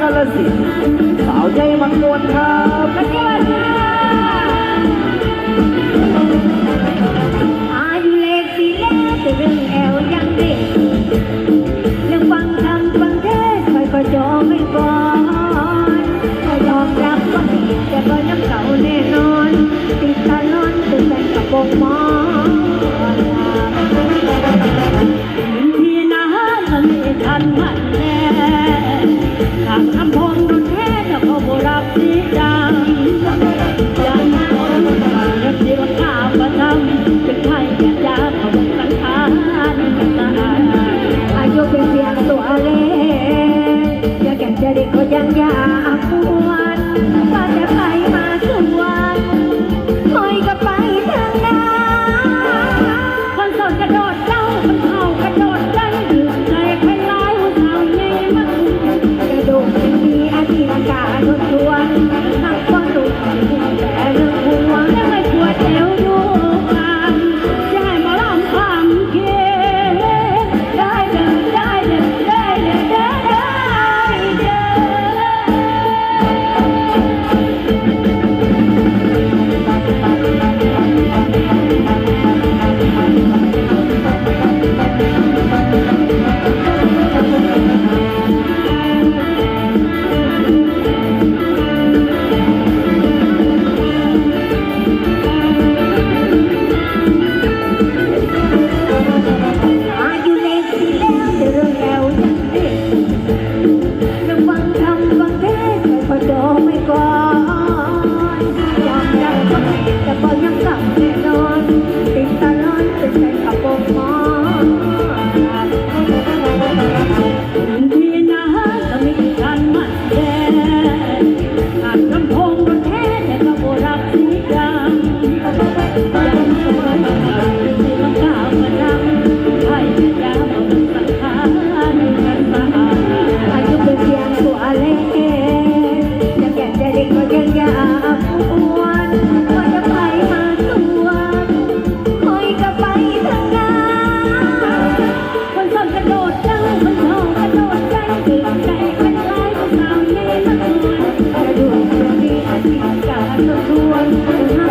กาลสินสาวใหญ่มังนวครับปัจจุนค่ะอายุเลสีเล้วแต่เรื่องแอวยังเด็กเรื่องฟังคำฟังเทศคอยก็จอไม่บอนคอยยอมรับว่าผิดแต่ก็น้ำเก่าแน่นอนติดตาล้นตื่นแต่กับบ่งมองที่น้าละไม่ทันมันางคำพงรุนแท้แต่เขาบ่รับสีดังยันพงรับสีว่ข้าวประจำเป็นไทยแก่ยาเขาบอกสังขารตาอายุเป็นเพียงตัวเล็กจะแก่จะเด็กก็ยังยากควรว่าจะ ค่ะ É ทวน